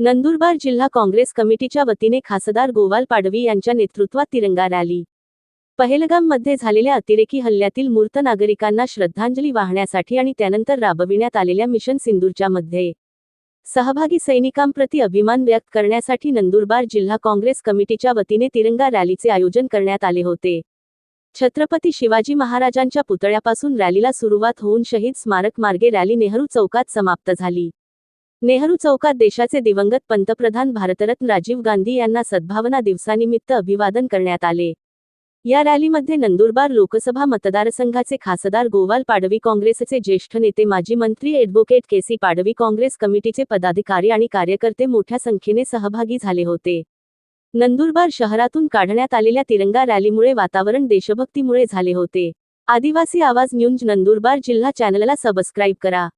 नंदुरबार जिल्हा काँग्रेस कमिटीच्या वतीने खासदार गोवाल पाडवी यांच्या नेतृत्वात तिरंगा रॅली. पहेलगाममध्ये झालेल्या अतिरेकी हल्ल्यातील मूर्त नागरिकांना श्रद्धांजली वाहण्यासाठी आणि त्यानंतर राबविण्यात आलेल्या मिशन सिंदूरच्या मध्ये. सहभागी सैनिकांप्रती अभिमान व्यक्त करण्यासाठी नंदुरबार जिल्हा काँग्रेस कमिटीच्या वतीने तिरंगा रॅलीचे आयोजन करण्यात आले होते. छत्रपती शिवाजी महाराजांच्या पुतळ्यापासून रॅलीला सुरुवात होऊन शहीद स्मारक मार्गे रॅली नेहरू चौकात समाप्त झाली. नेहरू चौकात देशाचे दिवंगत पंतप्रधान भारतरत्न राजीव गांधी यांना सद्भावना दिवसानिमित्त अभिवादन करण्यात आले. या रॅलीमध्ये नंदुरबार लोकसभा मतदारसंघाचे खासदार गोवाल पाडवी काँग्रेसचे ज्येष्ठ नेते माजी मंत्री ॲडव्होकेट केसी पाडवी काँग्रेस कमिटीचे पदाधिकारी आणि कार्यकर्ते मोठ्या संख्येने सहभागी झाले होते. नंदुरबार शहरातून काढण्यात आलेल्या तिरंगा रॅलीमुळे वातावरण देशभक्तीमुळे झाले होते. आदिवासी आवाज न्यूज नंदुरबार जिल्हा चॅनलला सबस्क्राईब करा.